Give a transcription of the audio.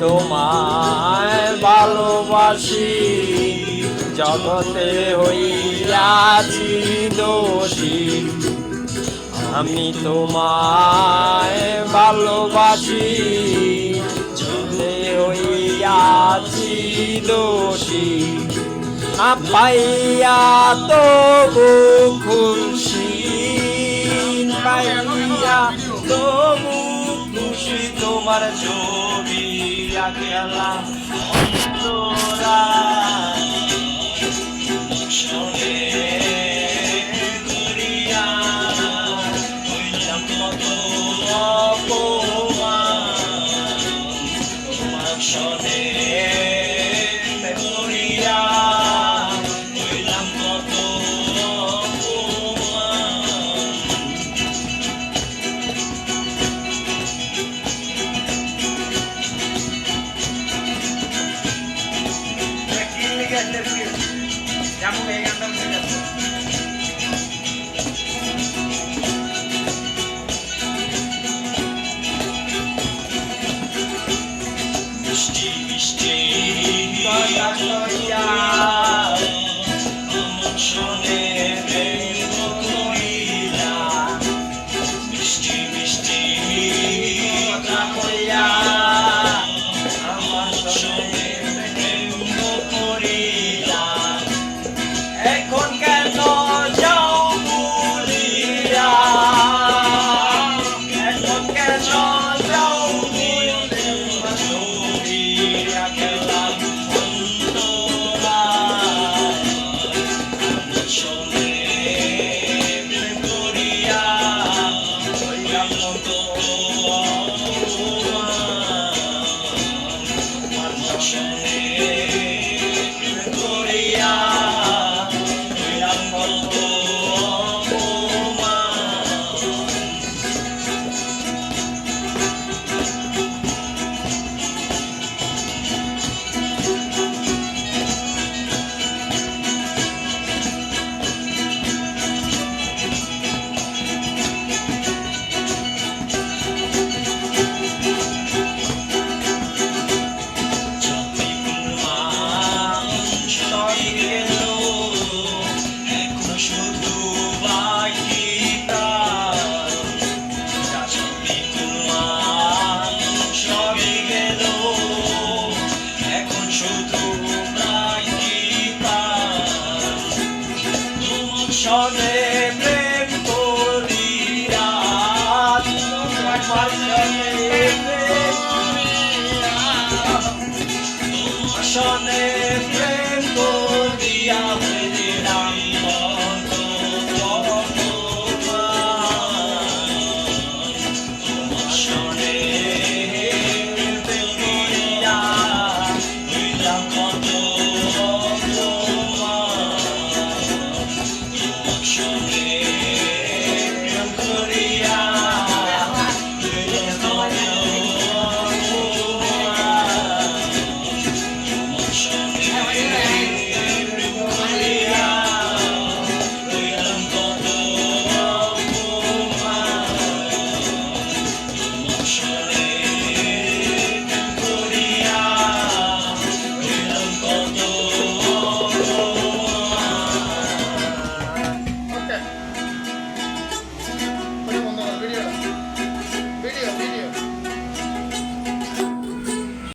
তোমায় ভালোবাসি জগতে হইয়াছি দোষী। আমি তোমায় ভালোবাসি জগতে হইয়াছি দোষী। না পাইয়া তবু খুশি পাইয়া তবু খুশি তোমার ছবি শোনে মিষ্টি মিষ্টি কথা কইয়া আমার শোনে। বাকি প্রাণ। তোমার সনে should be.